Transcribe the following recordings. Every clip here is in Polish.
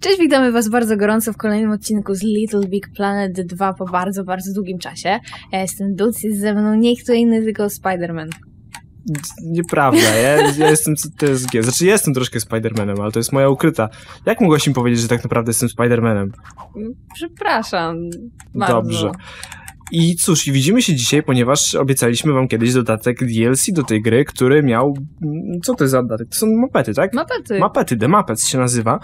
Cześć, witamy Was bardzo gorąco w kolejnym odcinku z Little Big Planet 2 po bardzo, bardzo długim czasie. Ja jestem Dulce, jest ze mną nie kto inny, tylko Spider-Man. Nieprawda, ja, ja jestem TSG. Znaczy, ja jestem troszkę Spider-Manem, ale to jest moja ukryta. Jak mogłaś mi powiedzieć, że tak naprawdę jestem Spider-Manem? Przepraszam. Bardzo. Dobrze. I cóż, i widzimy się dzisiaj, ponieważ obiecaliśmy wam kiedyś dodatek DLC do tej gry, który miał... Co to jest za dodatek? To są mapety, tak? Mapety. Mapety, The Muppets się nazywa.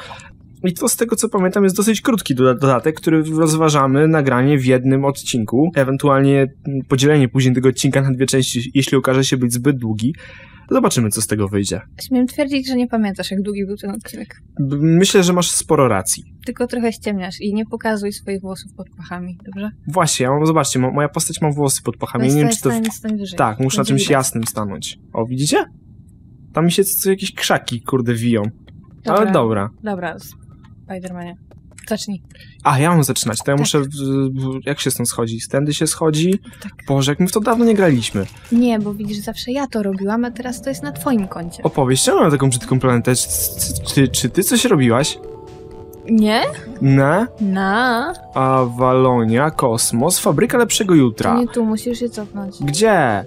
I to z tego co pamiętam jest dosyć krótki dodatek, który rozważamy nagranie w jednym odcinku, ewentualnie podzielenie później tego odcinka na dwie części, jeśli okaże się być zbyt długi. Zobaczymy, co z tego wyjdzie. Śmiem twierdzić, że nie pamiętasz, jak długi był ten odcinek. Myślę, że masz sporo racji. Tylko trochę ściemniasz i nie pokazuj swoich włosów pod pachami, dobrze? Właśnie, ja mam, zobaczcie, moja postać ma włosy pod pachami. Nie wiem, czy to. wyżej. Tak, muszę na czymś widać. jasnym stanąć. O, widzicie? Tam mi się co jakieś krzaki, kurde, wiją. Dobra. Ale dobra. Dobra, Spidermanie. Zacznij. A, ja mam zaczynać, to ja Tak. muszę. Jak się stąd schodzi? Stędy się schodzi? Tak. Boże, jak my w to dawno nie graliśmy. Nie, bo widzisz, zawsze ja to robiłam, a teraz to jest na twoim koncie. Opowieść, czemu mam taką brzydką planetę? Czy, czy, czy, ty coś robiłaś? Nie? Na Na. Avalonia, kosmos, fabryka lepszego To jutra. nie tu, musisz się cofnąć. Gdzie?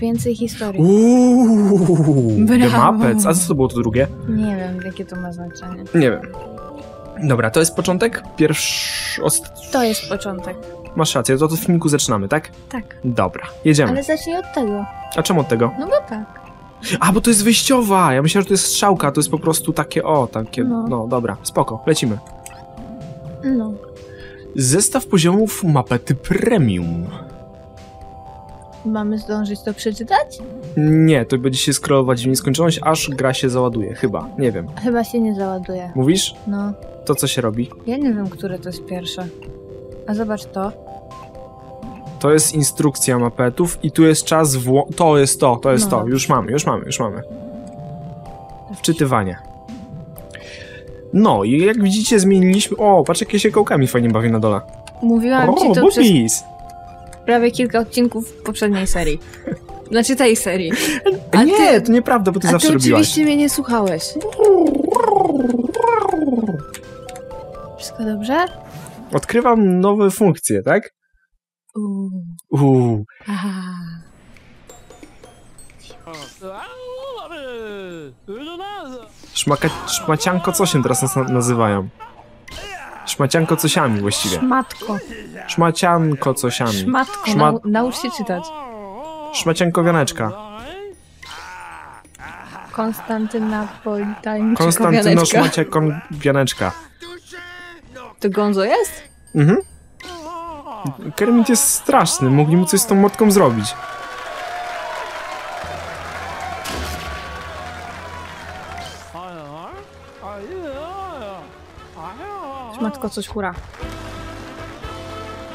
Więcej historii. Uuuu, The. Muppets. A co to było to drugie? Nie wiem, jakie to ma znaczenie. Nie wiem. Dobra, to jest początek? Pierwszy... Ost... To jest początek. Masz rację, to od filmiku zaczynamy, tak? Tak. Dobra, jedziemy. Ale zacznij od tego. A czemu od tego? No bo tak. A, bo to jest wyjściowa! Ja myślałem, że to jest strzałka, to jest po prostu takie, o, takie, No. no, dobra, spoko, lecimy. No. Zestaw poziomów mapety premium. Mamy zdążyć to przeczytać? Nie, to będzie się scrollować w nieskończoność, aż gra się załaduje, chyba, nie wiem. Chyba się nie załaduje. Mówisz? No. To co się robi? Ja nie wiem, które to jest pierwsze. A zobacz to. To jest instrukcja mapetów i tu jest czas wło... To jest to, to jest No to. Już mamy, już mamy, już mamy. Wczytywanie. No i jak widzicie zmieniliśmy... O, patrz jakie się kołkami fajnie bawi na dole. Mówiłam ci O, to przez! Prawie kilka odcinków poprzedniej serii. Znaczy tej serii. A nie, ty- to nieprawda, bo ty A zawsze ty robiłaś. oczywiście mnie nie słuchałeś. Wszystko dobrze? Odkrywam nowe funkcje, tak? Uuu. Uuu. Aha. Szmaka... Szmacianko co się teraz nas na- nazywają? Szmacianko cosiami właściwie. Szmatko. Szmacianko cosiami. Szmatko. Szmat... Nau naucz się czytać. Szmaciankowianeczka. Konstantynapolitańczyk. Konstantyno Szmaciankowianeczka. To Gonzo jest? Mhm. Kermit jest straszny, mogli mu coś z tą motką zrobić. Szmatko coś hura.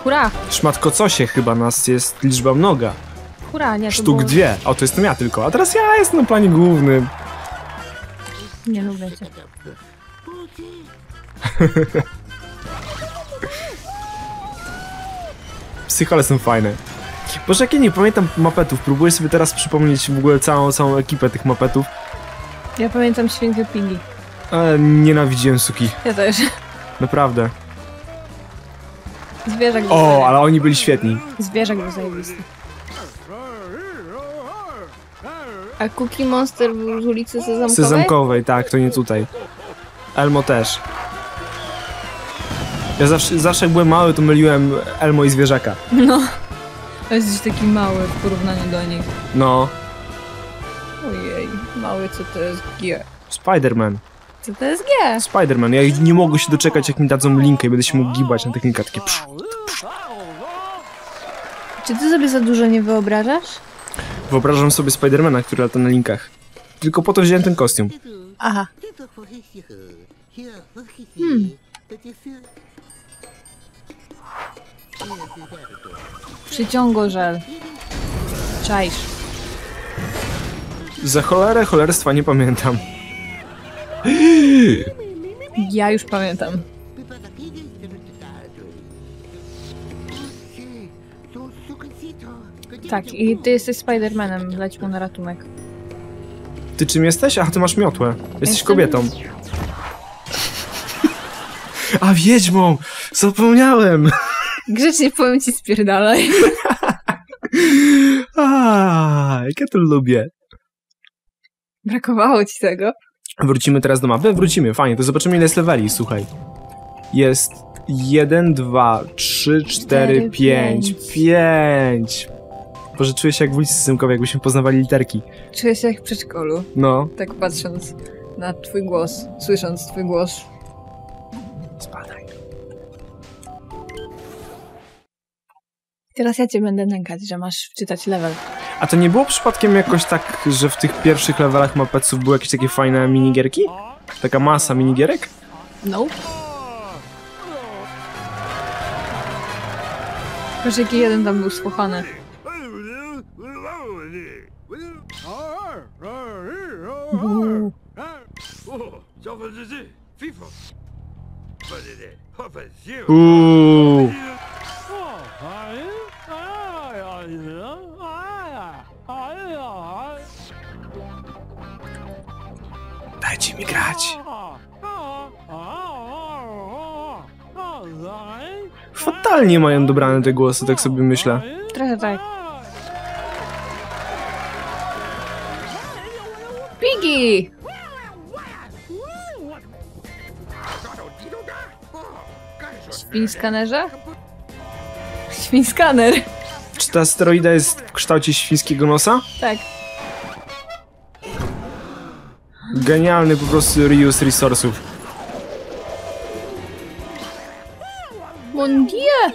Hura! Szmatko cosie chyba nas jest liczba mnoga. Hura, nie, to Sztuk było... dwie. O, to jestem ja tylko. A teraz ja jestem na planie głównym. Nie lubię cię. Psychole są fajne. Boże, jak ja nie pamiętam mapetów. Próbuję sobie teraz przypomnieć w ogóle całą, całą ekipę tych mapetów. Ja pamiętam świnkę Pili. Ale nienawidziłem suki. Ja też. Naprawdę. Zwierzak był O, ale oni byli świetni. Zwierzak był zajebisty. A Cookie Monster był z ulicy Sezamkowej? Sezamkowej, tak, to nie tutaj. Elmo też. Ja zawsze, zawsze jak byłem mały, to myliłem Elmo i zwierzaka. No. To jest taki mały w porównaniu do nich. No, Ojej, mały co to jest G? Spider-Man. Co to jest G? Spider-Man. Ja nie mogę się doczekać, jak mi dadzą linkę i będę się mógł gibać na tych linkach. Takie psz. Czy ty sobie za dużo nie wyobrażasz? Wyobrażam sobie Spidermana, który lata na linkach. Tylko po to wziąłem ten kostium. Aha. Hmm. Przyciągo żel. Czaisz. Za cholerę cholerstwa nie pamiętam. Ja już pamiętam. Tak, i ty jesteś Spidermanem, leć mu na ratunek. Ty czym jesteś? Ach, ty masz miotłę. Jesteś Jestem- kobietą. A wiedźmą! Zapomniałem! Grzecznie powiem ci spierdalaj. A, jak ja to lubię. Brakowało ci tego. Wrócimy teraz do mapy? Wrócimy, fajnie, to zobaczymy ile jest leveli, słuchaj. Jest 1, 2, 3, 4, Cztery, 5, pięć. 5. Boże, czuję się jak w ulicy Symkowej, jakbyśmy poznawali literki. Czuję się jak w przedszkolu, No. tak patrząc na twój głos, słysząc twój głos. Spadaj. Teraz ja cię będę nękać, że masz czytać level. A to nie było przypadkiem jakoś tak, że w tych pierwszych levelach mapeców były jakieś takie fajne minigierki? Taka masa minigierek? No. Wiesz, jaki jeden tam był słuchany. Buu. Mi grać. Fatalnie mają dobrane te głosy, tak sobie myślę. Trochę tak. Piggy! Świn skanerze? Świn skaner. Czy ta steroida jest w kształcie świńskiego nosa? Tak. Genialny po prostu reuse resursów. Bon dia!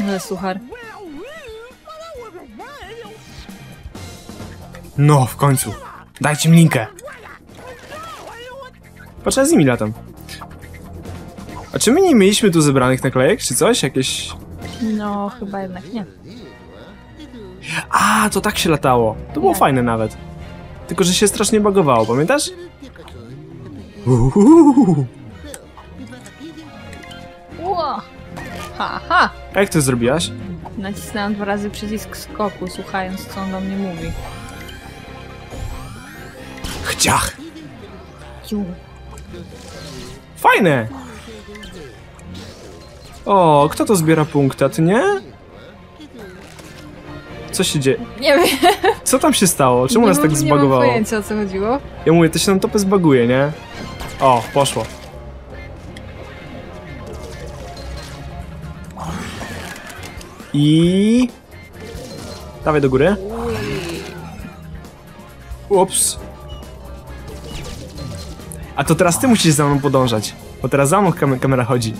Ale suchar. No, w końcu. Dajcie mi linkę. Patrz, ja z nimi latam. A czy my nie mieliśmy tu zebranych naklejek, czy coś? Jakieś... No, chyba jednak nie. A, to tak się latało. To było fajne nawet. Tylko, że się strasznie bagowało, pamiętasz? Uhuhu. Ło! Ha, ha! A jak to zrobiłaś? Nacisnęłam dwa razy przycisk skoku, słuchając, co on do mnie mówi. Chciach. Ju. Fajne! O, kto to zbiera punkty, a ty nie? Co się dzieje? Nie wiem, Co tam się stało? Czemu nie nas tak mam- Nie mam zbagowało? pojęcia, o co chodziło. Ja mówię, to się nam topę zbaguje, nie? O, poszło. I... Dawaj do góry. Ups. A to teraz ty musisz za mną podążać. Bo teraz za mną kam kamera chodzi.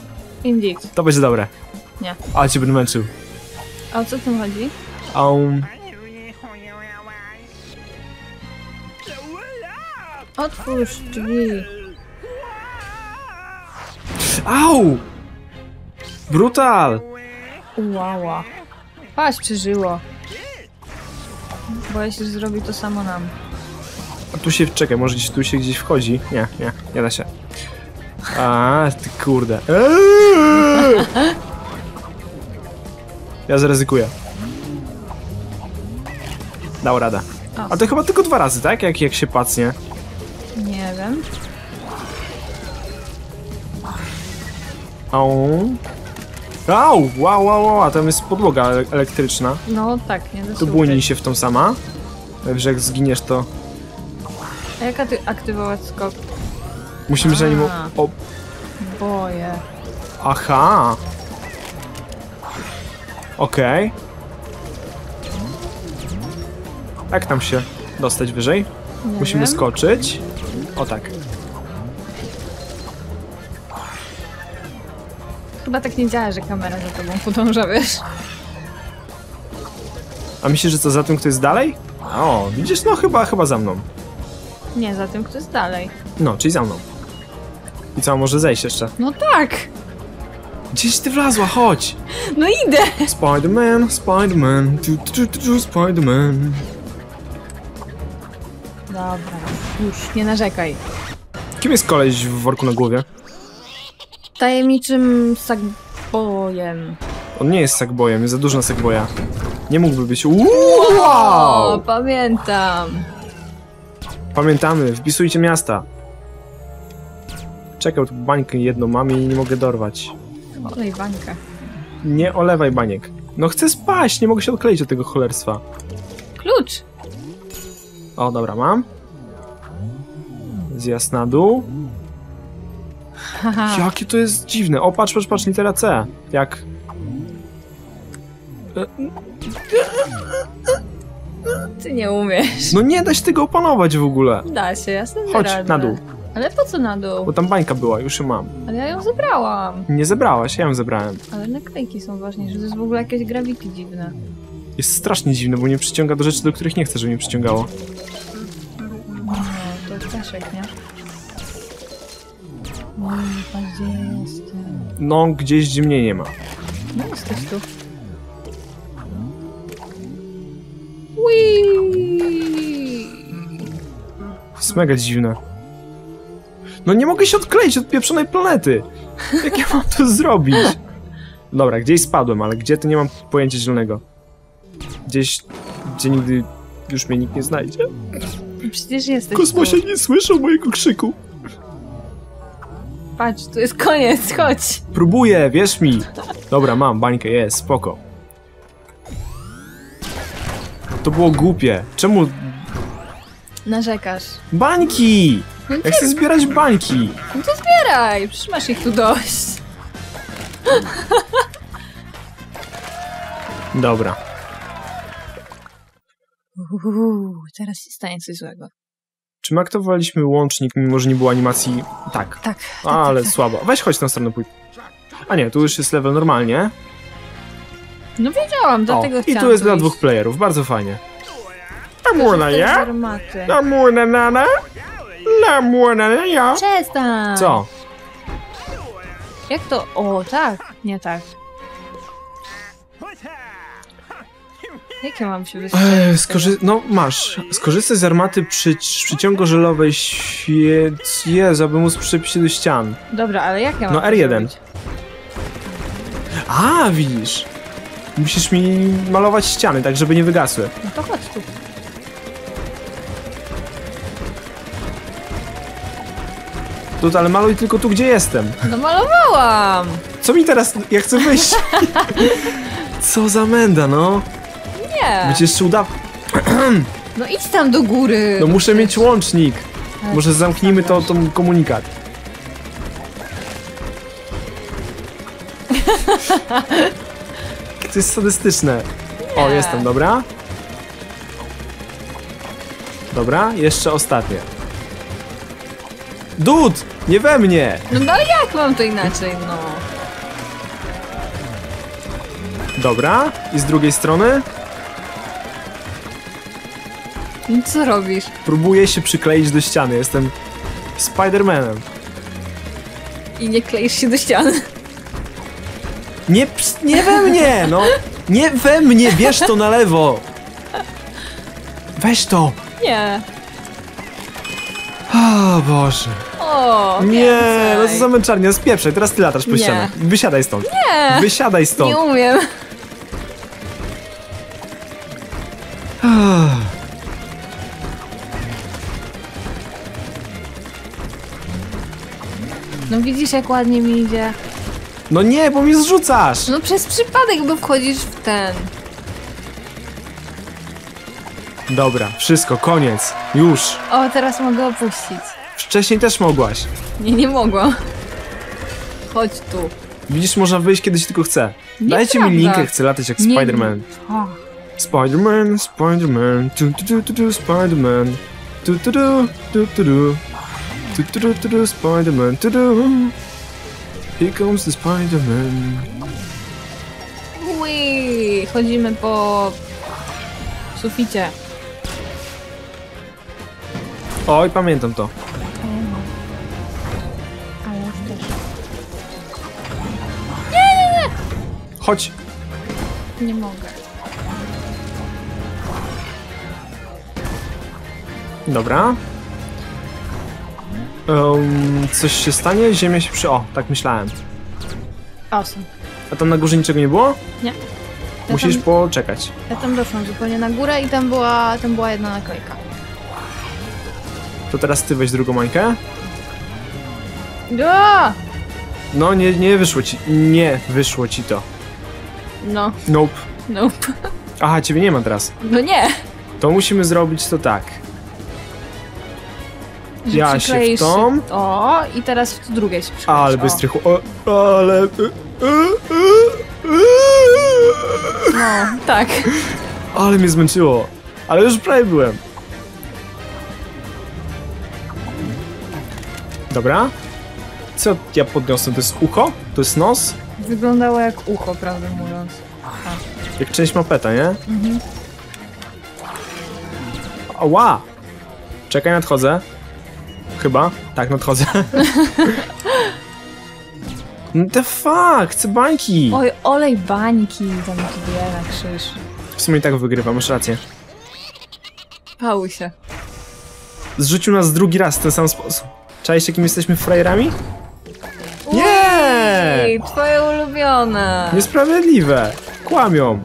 Indeed. To będzie dobre. Nie. Ale cię będę męczył. A o co w tym chodzi? Um, Otwórz drzwi. au! Brutal! Ułała. Patrz, przeżyło. Boję się, że zrobi to samo nam. A tu się, czekaj, może gdzieś, tu się gdzieś wchodzi? Nie, nie, nie da się. A, ty kurde. Eee! Ja zaryzykuję. Dał radę. O. A to chyba tylko dwa razy, tak? Jak, jak się pacnie. Nie wiem. Au. Au! Wow, wow, wow, a tam jest podłoga ele- elektryczna. No tak, nie da Tu błoni się w tą sama. Że jak zginiesz, to A jak aty- aktywować skok? musimy za nim... O, Boję. aha! Okej. Jak tam się dostać wyżej? Nie Musimy wiem. skoczyć. O tak. Chyba tak nie działa, że kamera za tobą podąża, wiesz? A myślisz, że co za tym ktoś jest dalej? O, widzisz? No chyba, chyba za mną. Nie, za tym kto jest dalej. No, czyli za mną. I co, może zejść jeszcze? No tak! Gdzieś ty wlazła, chodź! No idę! Spider-Man, Spider-Man, Spider-Man. Dobra, już, nie narzekaj. Kim jest koleś w worku na głowie? Tajemniczym sagbojem. On nie jest sackboyem, jest za dużo na sackboya. Nie mógłby być... O, Wow! pamiętam. Pamiętamy, wpisujcie miasta. Czekaj, tu bańkę jedną mam i nie mogę dorwać. Olej bańkę. Nie olewaj baniek. No chcę spać, nie mogę się odkleić od tego cholerstwa. Klucz! O, dobra, mam. Zjazd na dół. Haha. Jakie to jest dziwne. O, patrz, patrz, patrz, litera C. Jak... Ty nie umiesz. No nie da się tego opanować w ogóle. Da się, ja sobie Chodź, radzę. na dół. Ale po co na dół? Bo tam bańka była, już ją mam. Ale ja ją zebrałam. Nie zebrałaś, ja ją zebrałem. Ale naklejki są ważniejsze, to jest w ogóle jakieś gravity dziwne. Jest strasznie dziwne, bo mnie przyciąga do rzeczy, do których nie chcę, żeby mnie przyciągało. No, to ptaszek, nie? No, gdzie. No, gdzieś gdzie mnie nie ma. No, jesteś tu. Whee! jest mega dziwne. No nie mogę się odkleić od pieprzonej planety. Jak ja mam to zrobić? Dobra, gdzieś spadłem, ale gdzie to nie mam pojęcia zielonego. Gdzieś, gdzie nigdy już mnie nikt nie znajdzie. Przecież jesteś W kosmosie tu. nie słyszą mojego krzyku. Patrz, tu jest koniec, chodź. Próbuję, wierz mi. Dobra, mam, bańkę, jest, spoko. To było głupie. Czemu Narzekasz. bańki? No Ja chcę zbierać bańki. No to zbieraj, przecież masz ich tu dość. Dobra. Uuu, teraz się stanie coś złego. Czy my aktowaliśmy łącznik, mimo że nie było animacji? Tak. Tak, tak, Ale tak, tak. słabo. Weź chodź na stronę pój. A nie, tu już jest level normalnie. No wiedziałam, O, dlatego i chciałam tu jest dla iść. dwóch playerów, bardzo fajnie. Jest ja? Lamurna nana? Lamurna ja? Przestań! Co? Jak to? O, tak, nie tak. Jak ja mam się wystrzelić? Eee, skorzy... No masz. Skorzystaj z armaty przy przyciągu żelowej świec... Jezu, aby móc przyczepić się do ścian. Dobra, ale jak ja mam No, to R1. zrobić? A, widzisz. Musisz mi malować ściany, tak żeby nie wygasły. No to chodź tu. Tu, ale maluj tylko tu, gdzie jestem. No malowałam! Co mi teraz... Ja chcę wyjść. Co za menda, no. Nie! Będzie jeszcze uda... No idź tam do góry! No muszę mieć łącznik. Ale Może zamknijmy to, to komunikat. To jest sadystyczne. O, Nie. jestem, dobra. Dobra, jeszcze ostatnie. Dud! Nie we mnie! No, no jak mam to inaczej, no? Dobra, i z drugiej strony No co robisz? próbuję się przykleić do ściany. Jestem Spidermanem. I nie kleisz się do ściany. Nie, ps- nie we mnie, no! Nie we mnie, bierz to na lewo! Weź to! Nie. O Boże. O, Nie, no więcej. co za męczarnia, spieprzaj, teraz ty latasz po Nie. Wysiadaj stąd. Nie, Wysiadaj stąd. nie umiem. Widzisz jak ładnie mi idzie. No nie, bo mi zrzucasz! No przez przypadek, bo wchodzisz w ten. Dobra, wszystko, koniec. Już. O, teraz mogę opuścić. Wcześniej też mogłaś. Nie, nie mogłam. Chodź tu. Widzisz, można wyjść kiedyś tylko chce. Dajcie mi linkę, chcę latać jak Nie- Spider-Man. O, Spider-Man, Spider-Man, tu tu tu tu tu, Spider-Man, tu tu tu tu tu tu, tu tu tu tu tu, Spider-Man, tu tu. Here comes the Spider-Man. Ui, chodzimy po suficie. Oj, pamiętam to. Ale też. Chodź. Nie mogę. Dobra. Um, coś się stanie? Ziemia się przy... O, tak myślałem. Awesome. A tam na górze niczego nie było? Nie. Ja Musisz tam, poczekać. ja tam doszłam zupełnie na górę i tam była, tam była jedna naklejka. To teraz ty weź drugą mańkę. A! No, nie, nie wyszło ci. Nie wyszło ci to. No, Nope. nope. Aha, ciebie nie ma teraz. No nie. To musimy zrobić to tak. Że Ja się w tą. O, i teraz w drugie się przykleisz. Ale O. bystry chłop. O, ale... No, tak. Ale mnie zmęczyło. Ale już prawie byłem. Dobra. Co ja podniosłem? To jest ucho? To jest nos? Wyglądało jak ucho, prawdę mówiąc. Jak część mapeta, nie? Mhm. Ała! Czekaj, nadchodzę. Chyba. Tak, nadchodzę. No The fuck, chcę bańki! Oj, olej bańki tam dwie na krzyż. W sumie i tak wygrywam, masz rację. Pałuj się. Zrzucił nas drugi raz w ten sam sposób. Czaisz, jakim jesteśmy frajerami? Nie! Ej, twoje ulubione. Niesprawiedliwe! Kłamią!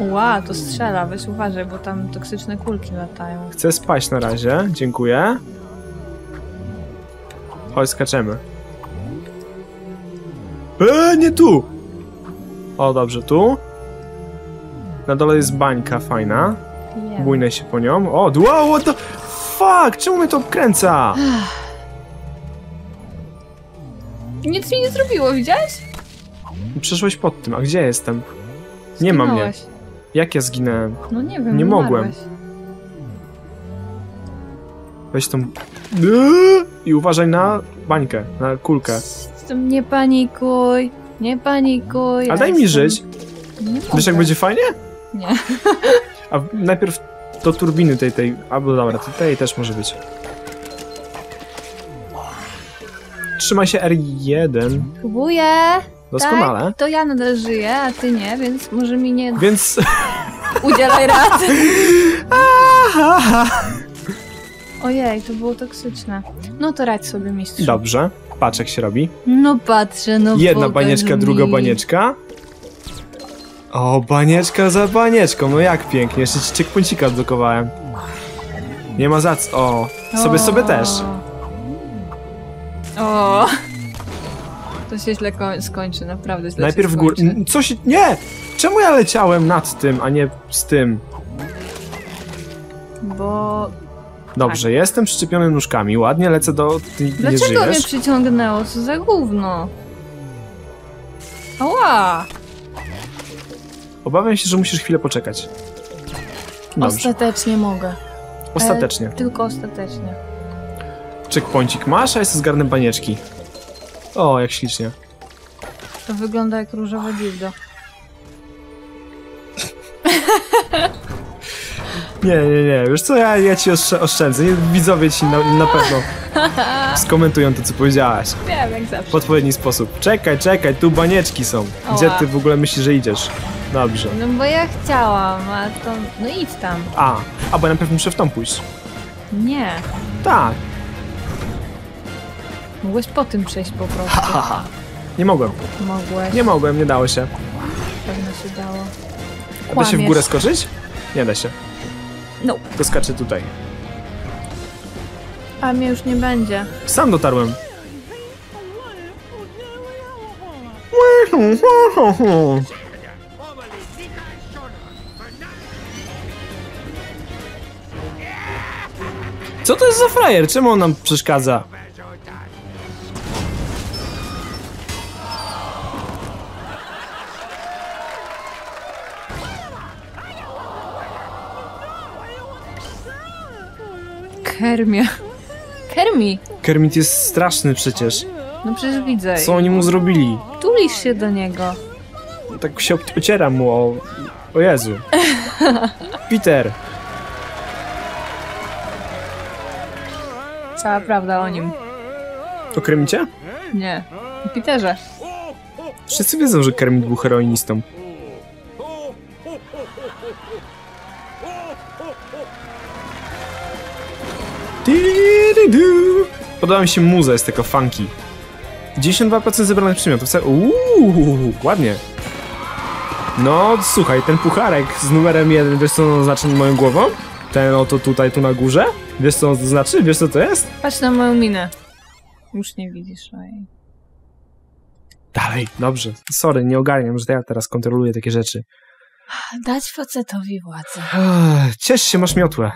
Ła, to strzela, weź uważaj, bo tam toksyczne kulki latają. Chcę spać na razie, dziękuję. Chodź, skaczemy. Eee, nie tu! O, dobrze, tu. Na dole jest bańka fajna. Wiem. Bójnę się po nią. O, wow, what the fuck! Czemu mnie to obkręca? Nic mi nie zrobiło, widziałeś? Przeszłeś pod tym, a gdzie jestem? Nie ma mnie. Zginąłeś. Jak ja zginęłem? No nie wiem, Nie mogłem. Weź tą... Eee, I uważaj na bańkę, na kulkę. Nie panikuj, nie panikuj. A daj mi żyć. Nie Wiesz jak będzie fajnie? Nie. A najpierw do turbiny tej, tej... Albo dobra, tej też może być. Trzymaj się R1. Próbuję. Doskonale. Tak, to ja nadal żyję, a ty nie, więc może mi nie Więc... udzielaj rady. Ojej, to było toksyczne. No to radź sobie, mistrzu. Dobrze. Patrz jak się robi. No patrzę, no Jedna banieczka, mi. druga banieczka. O, banieczka za banieczką. No jak pięknie. Jeszcze ci ciekpuncika odblokowałem. Nie ma za co. O, sobie sobie też. O. To się źle ko- skończy, naprawdę źle Najpierw w górę. skończy. N- Co się... Nie! Czemu ja leciałem nad tym, a nie z tym? Bo... Dobrze, jestem przyczepiony nóżkami. Ładnie lecę do... Ty nie Dlaczego mnie przyciągnęło? Co za gówno? Ała! Obawiam się, że musisz chwilę poczekać. Dobrze, Ostatecznie mogę. ostatecznie. E, tylko ostatecznie. Checkpointik masz, a ja sobie zgarnę banieczki. O, jak ślicznie. To wygląda jak różowe dildo. Nie, nie, nie, wiesz co, ja, ja ci oszczę- oszczędzę. Widzowie ci na, na pewno skomentują to, co powiedziałaś. Wiem, jak zawsze. W odpowiedni sposób. Czekaj, czekaj, tu banieczki są. Gdzie ty w ogóle myślisz, że idziesz? Dobrze. No bo ja chciałam, a to... No idź tam. A, a bo ja najpierw muszę w tą pójść. Nie. Tak. Mogłeś po tym przejść po prostu. Haha. Nie mogłem. Mogłeś. Nie mogłem, nie dało się. Pewno się dało. Da się w Kłamiesz. górę skoczyć? Nie da się. No. To skaczę tutaj. A mnie już nie będzie. Sam dotarłem. Co to jest za frajer? Czemu on nam przeszkadza? Kermie. Kermi. Kermit jest straszny przecież. No przecież widzę. Co oni mu zrobili? Tulisz się do niego. Tak się ocieram mu o... O Jezu. Peter. Cała prawda o nim. O Kermicie? Nie. O Peterze. Wszyscy wiedzą, że Kermit był heroinistą. Podoba mi się muza, jest taka funky. 92% zebranych przedmiotów. Co- Uuu, ładnie. No, słuchaj, ten pucharek z numerem 1, wiesz co on oznacza nad moją głową? Ten oto tutaj, tu na górze? Wiesz co to znaczy? Wiesz co to jest? Patrz na moją minę. Już nie widzisz, oj. Dalej. Dobrze. Sorry, nie ogarniam, że to ja teraz kontroluję takie rzeczy. Dać facetowi władzę. Ciesz się, masz miotłę.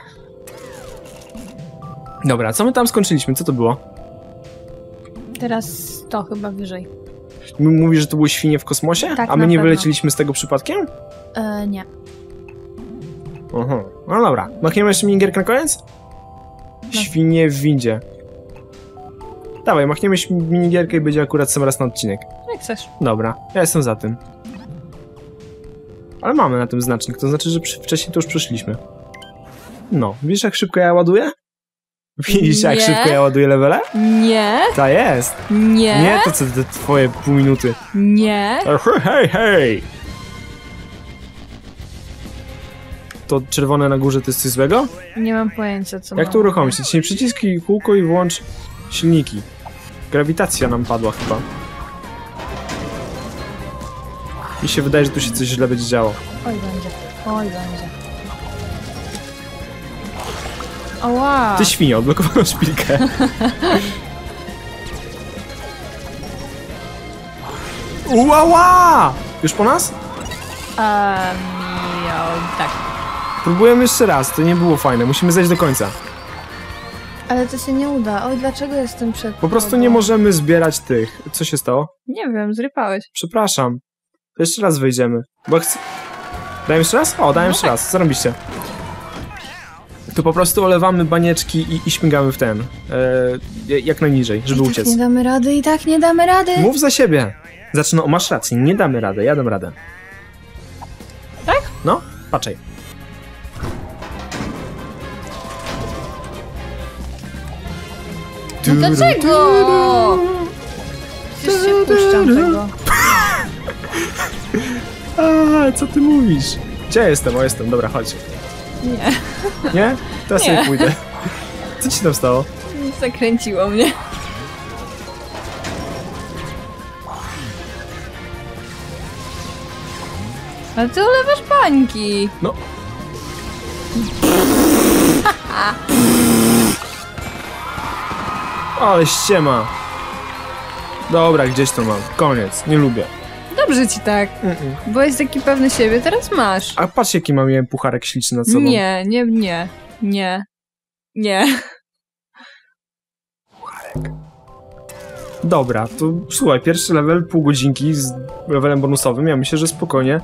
Dobra, co my tam skończyliśmy? Co to było? Teraz to chyba wyżej. M- Mówisz, że to były świnie w kosmosie? Tak, A my nie pewno. wyleciliśmy z tego przypadkiem? E, nie. Aha. No dobra. Machniemy jeszcze minigierkę na koniec? Świnie w windzie. Dawaj, machniemy minigierkę i będzie akurat sam raz na odcinek. Jak chcesz. Dobra, ja jestem za tym. Ale mamy na tym znacznik, to znaczy, że wcześniej to już przeszliśmy. No, widzisz jak szybko ja ładuję? Widzisz jak Nie. szybko ja ładuję levele? Nie, Ta jest! nie, Nie to co te twoje pół minuty. nie. Hej, hej, hej! To czerwone na górze to jest coś złego? Nie mam pojęcia, co Jak mam. to uruchomić? Naciśnij przyciski, kółko i włącz silniki. Grawitacja nam padła chyba. Mi się wydaje, że tu się coś źle będzie działo. Oj, będzie. Oj, będzie. Oła. Ty świnio, odblokowano szpilkę. Uała! Już po nas? Um, tak. Próbujemy jeszcze raz, to nie było fajne, musimy zejść do końca. Ale to się nie uda. Oj, dlaczego jestem przed Po prostu nie możemy zbierać tych. Co się stało? Nie wiem, zrypałeś. Przepraszam. To jeszcze raz wyjdziemy. Bo chcę... Dałem jeszcze raz? O, dałem jeszcze raz. Zarobiście. To po prostu olewamy banieczki i, i śmigamy w ten. E, jak najniżej, żeby I tak uciec. nie damy rady, i tak nie damy rady. Mów za siebie. Znaczy, no masz rację, nie damy rady, ja dam radę. Tak? No, patrzaj. No dlaczego? Przecież się puszczam tego. A, co ty mówisz? Gdzie ja jestem? O, jestem, dobra, chodź. Nie, Nie? Teraz Nie. pójdę. Co ci tam stało? zakręciło mnie. Ale ty ulewasz bańki. No. Ale ściema. Dobra, gdzieś to mam. Koniec, nie lubię. Dobrze ci tak. Byłeś taki pewny siebie, teraz masz. A patrz jaki mam miałem pucharek śliczny nad sobą. Nie, nie, nie, nie, nie. Dobra, to słuchaj, pierwszy level, pół godzinki z levelem bonusowym, ja myślę, że spokojnie,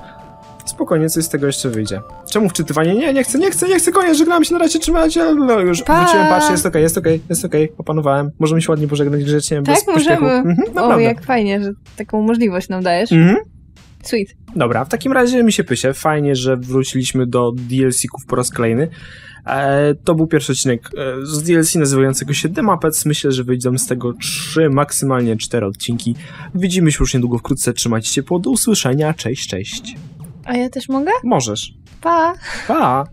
spokojnie coś z tego jeszcze wyjdzie. Czemu wczytywanie? Nie, nie chcę, nie chcę, nie chcę, koniec, żegnam się, na razie, trzymajcie, no już Pa! wróciłem, patrzcie, jest okej, jest okej, jest okej, opanowałem, możemy się ładnie pożegnać grzecznie, bez Tak, pośpiechu. możemy. Mhm, O, jak fajnie, że taką możliwość nam dajesz. Mhm. Sweet. Dobra, w takim razie mi się pysie. Fajnie, że wróciliśmy do DLC-ków po raz kolejny. E, to był pierwszy odcinek e, z DLC nazywającego się The Muppets. Myślę, że wyjdą z tego trzy, maksymalnie cztery odcinki. Widzimy się już niedługo wkrótce. Trzymajcie się ciepło. Do usłyszenia. Cześć, cześć. A ja też mogę? Możesz. Pa! Pa!